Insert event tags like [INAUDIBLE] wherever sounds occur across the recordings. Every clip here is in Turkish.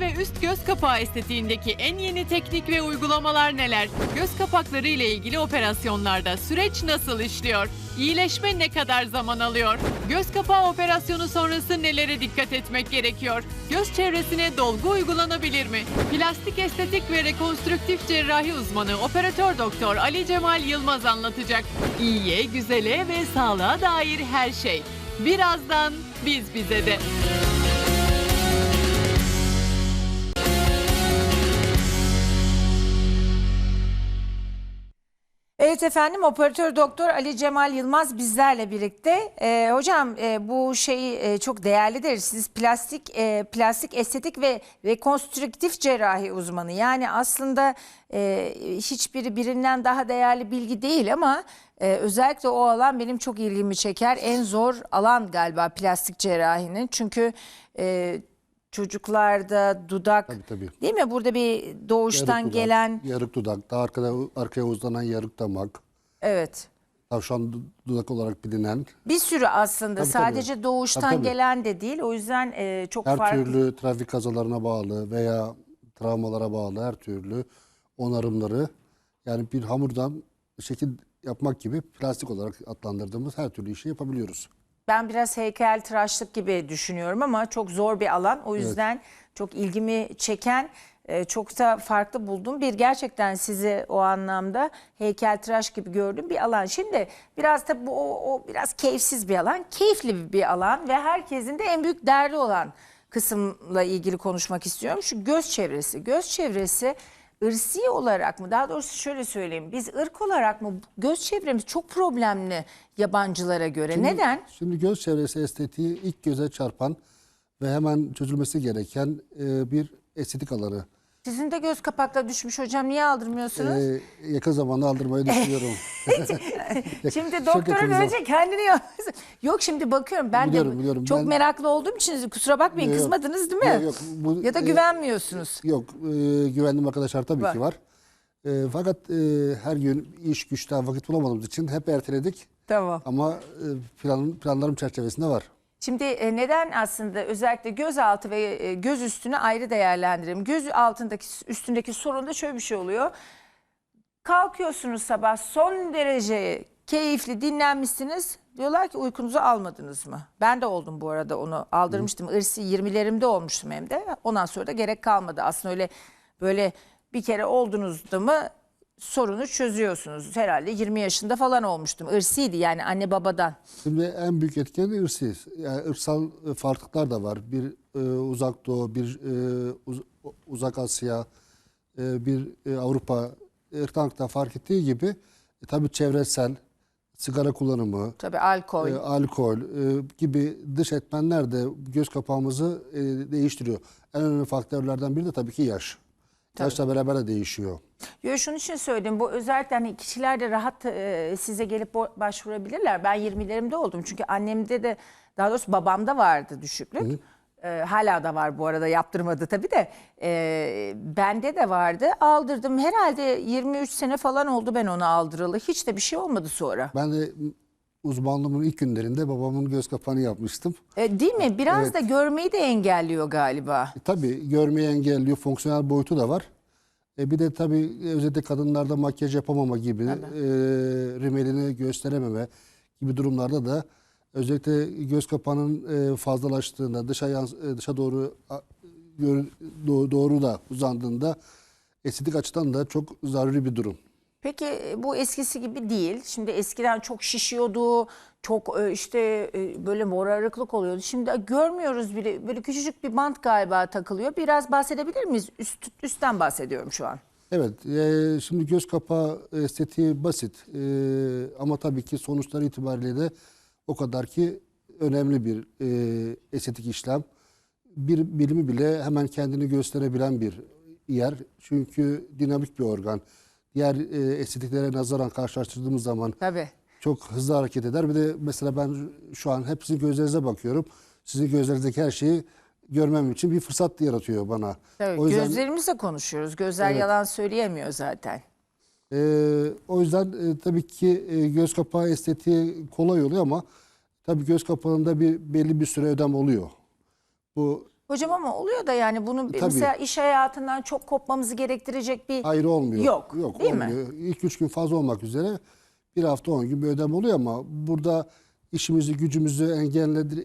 ve üst göz kapağı estetiğindeki en yeni teknik ve uygulamalar neler? Göz kapakları ile ilgili operasyonlarda süreç nasıl işliyor? İyileşme ne kadar zaman alıyor? Göz kapağı operasyonu sonrası nelere dikkat etmek gerekiyor? Göz çevresine dolgu uygulanabilir mi? Plastik estetik ve rekonstrüktif cerrahi uzmanı operatör doktor Ali Cemal Yılmaz anlatacak. İyiye, güzele ve sağlığa dair her şey. Birazdan biz bize de. Evet efendim operatör doktor Ali Cemal Yılmaz bizlerle birlikte. Ee, hocam e, bu şey e, çok değerlidir. Siz plastik e, plastik estetik ve rekonstrüktif cerrahi uzmanı. Yani aslında e, hiçbiri birinden daha değerli bilgi değil ama e, özellikle o alan benim çok ilgimi çeker. En zor alan galiba plastik cerrahinin. Çünkü e, çocuklarda dudak Tabii, tabii. değil mi? Burada bir doğuştan Yarık dudak, gelen yarık dudak, daha arkada arkaya uzanan yarık damak, evet. tavşan du- dudak olarak bilinen Bir sürü aslında Tabii, sadece tabii. doğuştan Tabii, tabii. gelen de değil. O yüzden e, çok her farklı. türlü trafik kazalarına bağlı veya travmalara bağlı her türlü onarımları yani bir hamurdan şekil yapmak gibi plastik olarak adlandırdığımız her türlü işi yapabiliyoruz. Ben biraz heykel tıraşlık gibi düşünüyorum ama çok zor bir alan. O yüzden çok ilgimi çeken, e, çok da farklı buldum. Bir gerçekten sizi o anlamda heykel tıraş gibi gördüm bir alan. Şimdi biraz da bu o, o biraz keyifsiz bir alan, keyifli bir alan ve herkesin de en büyük derdi olan kısımla ilgili konuşmak istiyorum. Şu göz çevresi. Göz çevresi ırsi olarak mı daha doğrusu şöyle söyleyeyim biz ırk olarak mı göz çevremiz çok problemli yabancılara göre. Neden? Şimdi göz çevresi estetiği ilk göze çarpan ve hemen çözülmesi gereken e, bir estetik alanı. Sizin de göz kapakla düşmüş hocam niye aldırmıyorsunuz? E, yakın zamanda aldırmayı [LAUGHS] düşünüyorum. şimdi zaman. görünce kendini. Yok şimdi bakıyorum ben Biliyorum, de biliyorum. çok Ben- meraklı olduğum için kusura bakmayın Yok, kızmadınız değil mi? yok, yok. Bu, ya da e, güvenmiyorsunuz. Yok, e, güvendiğim arkadaşlar tabii Var. ki var. E, fakat e, her gün iş güçten vakit bulamadığımız için hep erteledik. Tamam. Ama e, plan, planlarım çerçevesinde var. Şimdi e, neden aslında özellikle göz altı ve e, göz üstünü ayrı değerlendirelim. Göz altındaki üstündeki sorunda şöyle bir şey oluyor. Kalkıyorsunuz sabah son derece keyifli dinlenmişsiniz. Diyorlar ki uykunuzu almadınız mı? Ben de oldum bu arada onu aldırmıştım. Irsi 20'lerimde olmuştum hem de. Ondan sonra da gerek kalmadı. Aslında öyle böyle bir kere oldunuzda mı sorunu çözüyorsunuz. Herhalde 20 yaşında falan olmuştum. Irsiydi yani anne babadan. Şimdi en büyük etken ırsi. Yani ırsal e, farklılıklar da var. Bir e, uzak doğu, bir e, uz- uzak Asya, e, bir e, Avrupa ırktan fark ettiği gibi e, tabii çevresel, sigara kullanımı, Tabii alkol. e, alkol e, gibi dış etmenler de göz kapağımızı e, değiştiriyor. En önemli faktörlerden biri de tabii ki yaş. Yaşla beraber de değişiyor. Yo şunun için söyledim. Bu özellikle hani kişiler de rahat e, size gelip başvurabilirler. Ben 20'lerimde oldum. Çünkü annemde de daha doğrusu babamda vardı düşüklük. E, hala da var bu arada yaptırmadı tabii de. E, bende de vardı. Aldırdım. Herhalde 23 sene falan oldu ben onu aldıralı. Hiç de bir şey olmadı sonra. Ben de uzmanlığımın ilk günlerinde babamın göz kapağını yapmıştım. E, değil mi? Biraz da görmeyi de engelliyor galiba. E, tabii görmeyi engelliyor, fonksiyonel boyutu da var. E, bir de tabii özellikle kadınlarda makyaj yapamama gibi, e, rimelini gösterememe gibi durumlarda da özellikle göz kapağının e, fazlalaştığında, dışa, yans- e, dışa doğru doğru da uzandığında estetik açıdan da çok zaruri bir durum. Peki e, bu eskisi gibi değil. Şimdi eskiden çok şişiyordu, çok e, işte e, böyle morarıklık oluyordu. Şimdi görmüyoruz bile. Böyle küçücük bir bant galiba takılıyor. Biraz bahsedebilir miyiz? Üst, üstten bahsediyorum şu an. Evet, e, şimdi göz kapağı estetiği basit E, ama tabii ki sonuçları itibariyle de o kadar ki önemli bir e, estetik işlem. Bir bilimi bile hemen kendini gösterebilen bir yer. Çünkü dinamik bir organ. Diğer e, estetiklere nazaran karşılaştırdığımız zaman Tabii. çok hızlı hareket eder. Bir de mesela ben şu an hep sizin gözlerinize bakıyorum. Sizin gözlerinizdeki her şeyi görmem için bir fırsat yaratıyor bana. Tabii. O yüzden- Gözlerimizle konuşuyoruz. Gözler Evet. yalan söyleyemiyor zaten. Ee, o yüzden e, tabii ki e, göz kapağı estetiği kolay oluyor ama tabii göz kapağında bir belli bir süre ödem oluyor. Bu Hocam ama oluyor da yani bunu Tabii. mesela iş hayatından çok kopmamızı gerektirecek bir Hayır olmuyor. Yok, Yok değil mi? olmuyor. İlk üç gün fazla olmak üzere bir hafta on gün bir ödem oluyor ama burada işimizi gücümüzü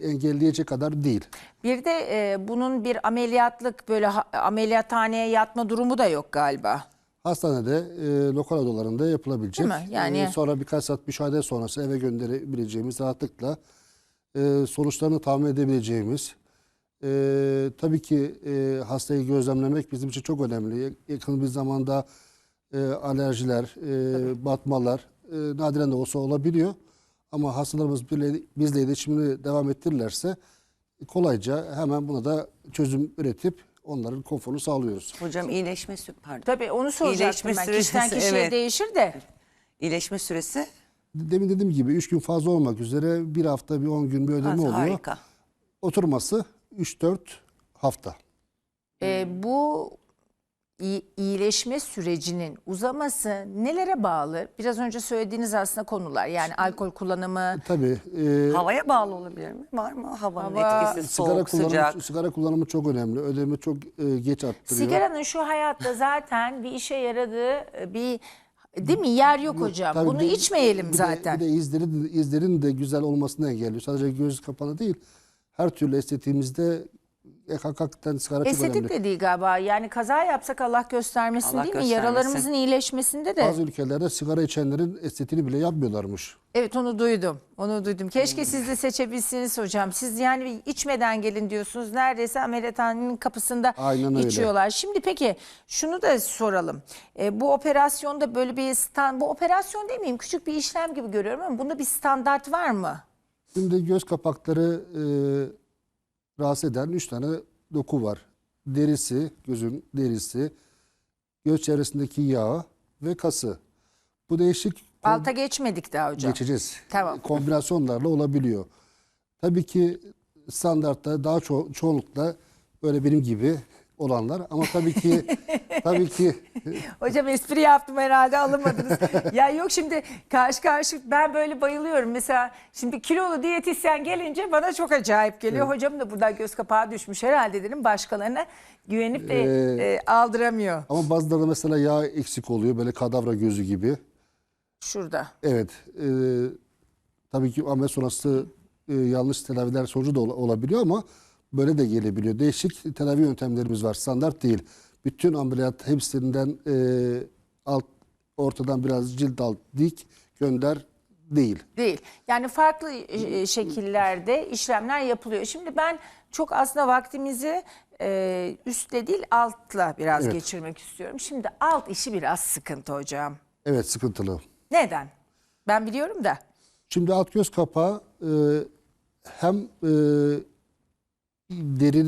engelleyecek kadar değil. Bir de e, bunun bir ameliyatlık böyle ha- ameliyathaneye yatma durumu da yok galiba. Hastanede e, lokal odalarında yapılabilecek. Değil mi? Yani- E, sonra birkaç saat müşahede sonrası eve gönderebileceğimiz rahatlıkla e, sonuçlarını tahmin edebileceğimiz. E, tabii ki e, hastayı gözlemlemek bizim için çok önemli. Yakın bir zamanda e, alerjiler, e, batmalar e, nadiren de olsa olabiliyor. Ama hastalarımız bizle, iletişimini devam ettirirlerse kolayca hemen buna da çözüm üretip onların konforunu sağlıyoruz. Hocam iyileşme sü pardon. Tabii onu soracaktım İyileşme ben. Kişiden süresi, kişiye evet. değişir de. İyileşme süresi Demin dediğim gibi 3 gün fazla olmak üzere bir hafta bir 10 gün bir ödeme az, oluyor. harika. Oturması 3-4 hafta. E, bu iyi- iyileşme sürecinin uzaması nelere bağlı? Biraz önce söylediğiniz aslında konular. Yani alkol kullanımı, Tabii e, Havaya bağlı olabilir mi? Var mı havanın Hava- etkisi? sigara Soğuk, kullanımı sıcak. sigara kullanımı çok önemli. Ödemi çok e, geç arttırıyor. sigaranın şu hayatta zaten bir işe yaradığı e, bir değil mi yer yok hocam. Tabii Bunu bir- içmeyelim bir de- zaten. bir de izleri, izlerin de güzel olmasını engelliyor. Sadece göz kapanı değil. Her türlü estetiğimizde hakikaten sigara çok Estetik önemli. de değil galiba. Yani kaza yapsak Allah göstermesin Allah değil mi? göstermesin. Yaralarımızın iyileşmesinde de. Bazı ülkelerde sigara içenlerin estetiğini bile yapmıyorlarmış. Evet onu duydum. Onu duydum. Hmm. Keşke siz de seçebilsiniz hocam. Siz yani içmeden gelin diyorsunuz. Neredeyse ameliyathanenin kapısında Aynen öyle. içiyorlar. Şimdi peki şunu da soralım. E, bu operasyonda böyle bir stand, bu operasyon demeyeyim küçük bir işlem gibi görüyorum ama bunda bir standart var mı? Şimdi göz kapakları e, rahatsız eden 3 tane doku var. Derisi, gözün derisi, göz çevresindeki yağ ve kası. Bu değişik Alta geçmedik daha hocam. geçeceğiz. Tamam. Kombinasyonlarla olabiliyor. Tabii ki standartta daha ço- çoğunlukla böyle benim gibi olanlar ama tabii ki [LAUGHS] tabii ki Hocam espri yaptım herhalde alınmadınız. [LAUGHS] ya yok şimdi karşı karşı ben böyle bayılıyorum. Mesela şimdi kilolu diyetisyen gelince bana çok acayip geliyor. Hocam da buradan göz kapağı düşmüş herhalde dedim. Başkalarına güvenip de Ee, e, aldıramıyor. ama bazılarında mesela yağ eksik oluyor böyle kadavra gözü gibi. Şurada. Evet. E, tabii ki ameliyat sonrası e, yanlış tedaviler sonucu da ola- olabiliyor ama böyle de gelebiliyor. Değişik tedavi yöntemlerimiz var. Standart değil. Bütün ameliyat hepsinden e, alt ortadan biraz cilt alt dik gönder değil. Değil. Yani farklı e, şekillerde işlemler yapılıyor. Şimdi ben çok aslında vaktimizi e, üstle değil altla biraz Evet. geçirmek istiyorum. Şimdi alt işi biraz sıkıntı hocam. Evet sıkıntılı. Neden? Ben biliyorum da. Şimdi alt göz kapağı e, hem e, deri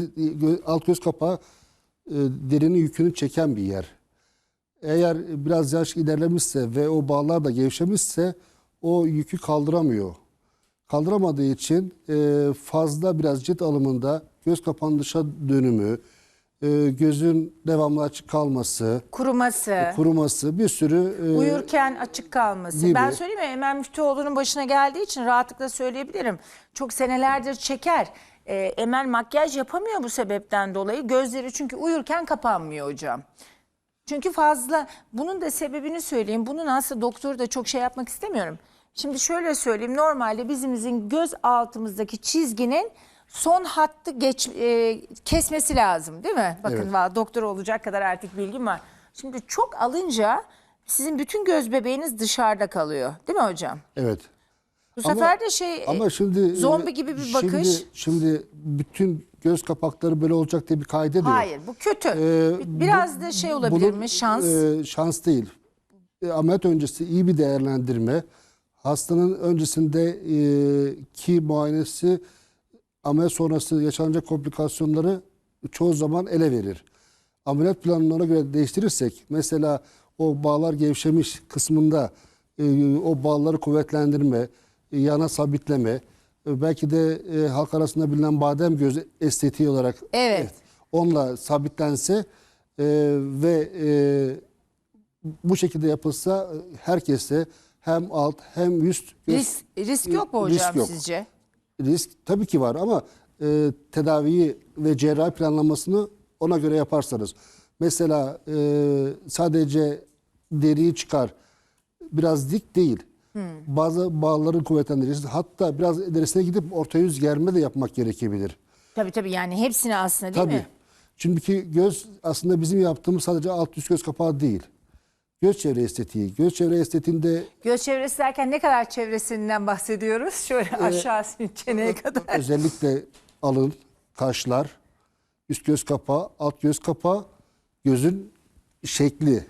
alt göz kapağı e, derinin yükünü çeken bir yer. Eğer biraz yaş ilerlemişse ve o bağlar da gevşemişse o yükü kaldıramıyor. Kaldıramadığı için e, fazla biraz cilt alımında göz kapağının dışa dönümü, e, gözün devamlı açık kalması, Kuruması. kuruması bir sürü e, Uyurken açık kalması. gibi. Ben söyleyeyim mi Emel Müftüoğlu'nun başına geldiği için rahatlıkla söyleyebilirim. Çok senelerdir çeker. Ee, Emel makyaj yapamıyor bu sebepten dolayı. Gözleri çünkü uyurken kapanmıyor hocam. Çünkü fazla bunun da sebebini söyleyeyim. Bunun aslında doktoru da çok şey yapmak istemiyorum. Şimdi şöyle söyleyeyim. Normalde bizimizin göz altımızdaki çizginin son hattı geç e, kesmesi lazım değil mi? Bakın Evet. va- doktor olacak kadar artık bilgim var. Şimdi çok alınca sizin bütün göz bebeğiniz dışarıda kalıyor. Değil mi hocam? evet. Bu Ama- sefer de şey Ama şimdi zombi e, gibi bir Şimdi, bakış. şimdi bütün göz kapakları böyle olacak diye bir kaydı yok. Hayır bu kötü. Ee, Biraz da şey olabilir bunun, mi şans? e, şans değil. E, ameliyat öncesi iyi bir değerlendirme. Hastanın öncesinde e, ki muayenesi ameliyat sonrası yaşanacak komplikasyonları çoğu zaman ele verir. Ameliyat planını ona göre değiştirirsek mesela o bağlar gevşemiş kısmında e, o bağları kuvvetlendirme, e, yana sabitleme, e, belki de e, halk arasında bilinen badem göz estetiği olarak Evet. onunla sabitlense e, ve e, bu şekilde yapılsa e, herkese hem alt hem üst göz- Risk, risk yok mu hocam Risk yok. sizce? risk tabii ki var ama e, tedaviyi ve cerrahi planlamasını ona göre yaparsanız. Mesela e, sadece deriyi çıkar, biraz dik değil. Bazı bağları kuvvetlendireceksiniz. Hatta biraz derisine gidip orta yüz germe de yapmak gerekebilir. Tabii tabii yani hepsini aslında değil Tabii. mi? Çünkü göz aslında bizim yaptığımız sadece alt üst göz kapağı değil. Göz çevre estetiği. Göz çevre estetiğinde Göz çevresi derken ne kadar çevresinden bahsediyoruz? Şöyle Ee, aşağı çeneye kadar. özellikle alın, kaşlar, üst göz kapağı, alt göz kapağı, gözün şekli.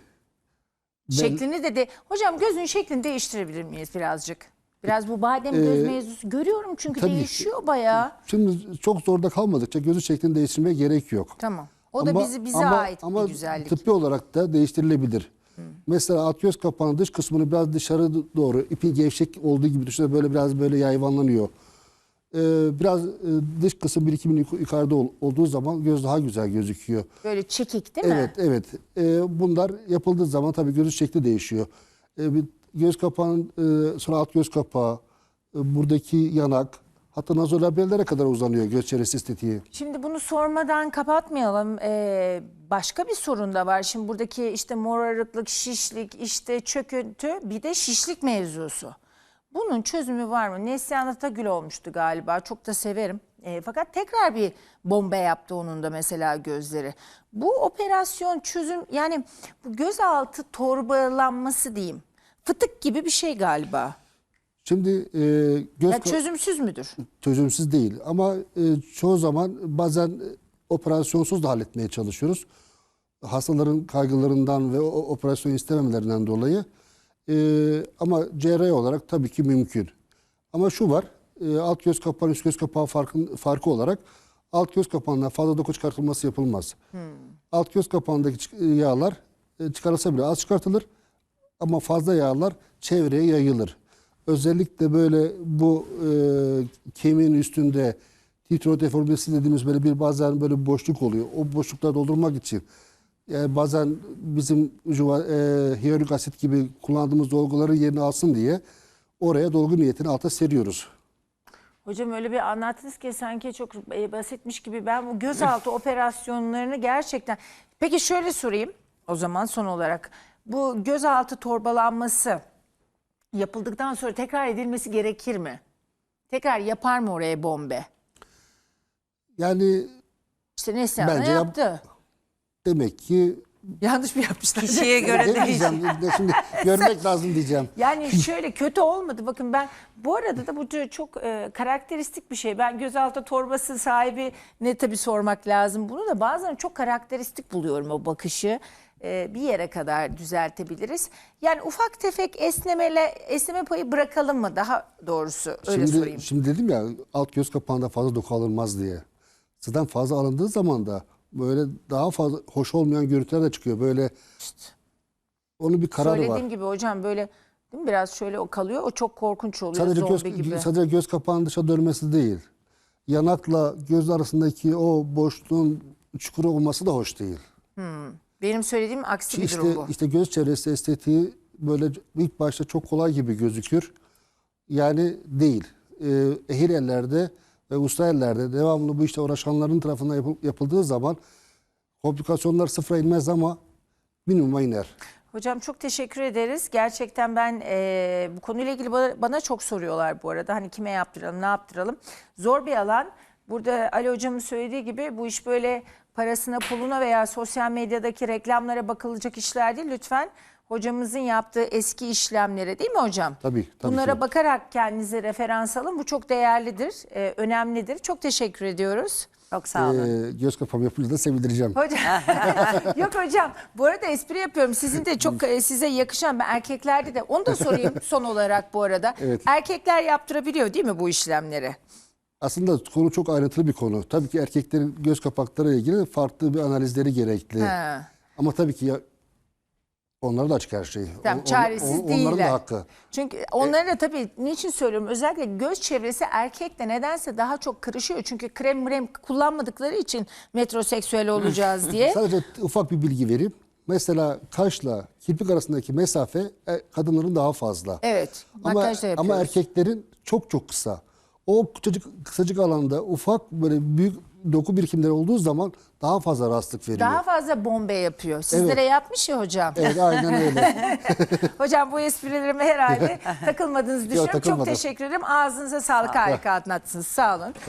Şeklini de de hocam gözün şeklini değiştirebilir miyiz birazcık? Biraz bu badem göz Ee, mevzusu görüyorum çünkü tabii değişiyor bayağı. Şimdi çok zorda kalmadıkça gözün şeklini değiştirmeye gerek yok. Tamam. O da bizi bize ama- ait ama bir güzellik. tıbbi olarak da değiştirilebilir. Mesela alt göz kapağının dış kısmını biraz dışarı doğru ipin gevşek olduğu gibi düşünün böyle biraz böyle yayvanlanıyor. Ee, biraz e, dış kısım bir iki milim yukarıda ol- olduğu zaman göz daha güzel gözüküyor. Böyle çekik değil mi? Evet, evet. Ee, bunlar yapıldığı zaman tabii gözün şekli değişiyor. Ee, göz kapağının e, sonra alt göz kapağı, e, buradaki yanak, hatta nazolabiyellere kadar uzanıyor göz çevresi estetiği. Şimdi bunu sormadan kapatmayalım. Ee, başka bir sorun da var. Şimdi buradaki işte morarıklık, şişlik, işte çöküntü bir de şişlik mevzusu. Bunun çözümü var mı? Neslihan Atagül olmuştu galiba. Çok da severim. Ee, fakat tekrar bir bomba yaptı onun da mesela gözleri. Bu operasyon çözüm yani bu gözaltı torbalanması diyeyim. Fıtık gibi bir şey galiba. Şimdi e, göz Ya çözümsüz müdür? çözümsüz değil ama e, çoğu zaman bazen e, operasyonsuz da halletmeye çalışıyoruz. Hastaların kaygılarından ve o operasyon istememelerinden dolayı. E, ama cerrahi olarak tabii ki mümkün. Ama şu var, e, alt göz kapağı, üst göz kapağı farkın, farkı olarak alt göz kapağından fazla doku çıkartılması yapılmaz. Alt göz kapağındaki çık- yağlar e, çıkarılsa bile az çıkartılır ama fazla yağlar çevreye yayılır. Özellikle böyle bu e, kemiğin üstünde titro deformesi dediğimiz böyle bir bazen böyle bir boşluk oluyor. O boşlukları doldurmak için yani bazen bizim juva, e, hyaluronik asit gibi kullandığımız dolguların yerini alsın diye oraya dolgu niyetini alta seriyoruz. Hocam öyle bir anlattınız ki sanki çok e, basitmiş gibi ben bu gözaltı operasyonlarını gerçekten... Peki şöyle sorayım o zaman son olarak. Bu gözaltı torbalanması yapıldıktan sonra tekrar edilmesi gerekir mi? Tekrar yapar mı oraya bombe? Yani İşte Neslihan da Bence yap- yaptı. Demek ki Yanlış mı yapmışlar? Kişiye göre diyeceğim şimdi görmek lazım diyeceğim. Yani şöyle kötü olmadı. Bakın ben bu arada da bu çok e, karakteristik bir şey. Ben gözaltı torbası sahibi ne tabii sormak lazım. Bunu da bazen çok karakteristik buluyorum o bakışı. E, bir yere kadar düzeltebiliriz. Yani ufak tefek esnemele esneme payı bırakalım mı daha doğrusu öyle şimdi, sorayım. Şimdi dedim ya alt göz kapağında fazla doku alınmaz diye. Zaten fazla alındığı zaman da böyle daha fazla hoş olmayan görüntüler de çıkıyor. Böyle onun bir kararı Söylediğim var. gibi hocam böyle değil mi? biraz şöyle o kalıyor. O çok korkunç oluyor Sadece göz, gibi. sadece göz kapağının dışa dönmesi değil. Yanakla göz arasındaki o boşluğun çukuru olması da hoş değil. Benim söylediğim aksi bir İşte, durum bu. işte göz çevresi estetiği böyle ilk başta çok kolay gibi gözükür. Yani değil. Ee, ehil ellerde ve usta ellerde devamlı bu işte uğraşanların tarafından yapıl- yapıldığı zaman komplikasyonlar sıfıra inmez ama minimuma iner. Hocam çok teşekkür ederiz. Gerçekten ben e, bu konuyla ilgili bana, bana çok soruyorlar bu arada. Hani kime yaptıralım, ne yaptıralım. Zor bir alan. Burada Ali Hocam'ın söylediği gibi bu iş böyle parasına, puluna veya sosyal medyadaki reklamlara bakılacak işler değil. Lütfen hocamızın yaptığı eski işlemlere değil mi hocam? Tabii, tabii Bunlara ki. bakarak kendinize referans alın. Bu çok değerlidir, e, önemlidir. Çok teşekkür ediyoruz. Çok sağ olun. Ee, göz kapağımı yapınca da sevindireceğim. Hocam. [LAUGHS] Yok hocam. Bu arada espri yapıyorum. Sizin de çok e, size yakışan ben erkeklerde de onu da sorayım [LAUGHS] son olarak bu arada. Evet. Erkekler yaptırabiliyor değil mi bu işlemleri? Aslında konu çok ayrıntılı bir konu. Tabii ki erkeklerin göz kapakları ile ilgili farklı bir analizleri gerekli. Ha. Ama tabii ki ya, onlara da açık her şey. Tamam, On- on- çaresiz on- değiller. Onların da hakkı. Çünkü onları da tabii niçin söylüyorum? Özellikle göz çevresi erkekte nedense daha çok kırışıyor. Çünkü krem mrem kullanmadıkları için metroseksüel olacağız [LAUGHS] diye. Sadece ufak bir bilgi vereyim. Mesela kaşla kirpik arasındaki mesafe e, kadınların daha fazla. Evet. Ama, ama erkeklerin çok çok kısa. O küçücük kısacık alanda ufak böyle büyük doku birikimleri olduğu zaman daha fazla rahatsızlık veriyor. Daha fazla bombe yapıyor. Sizlere yapmış ya hocam. Evet aynen öyle. [LAUGHS] Hocam bu esprilerime herhalde [LAUGHS] takılmadınız düşünüyorum. Çok takılmadım. teşekkür ederim. Ağzınıza sağlık harika anlattınız. Sağ olun.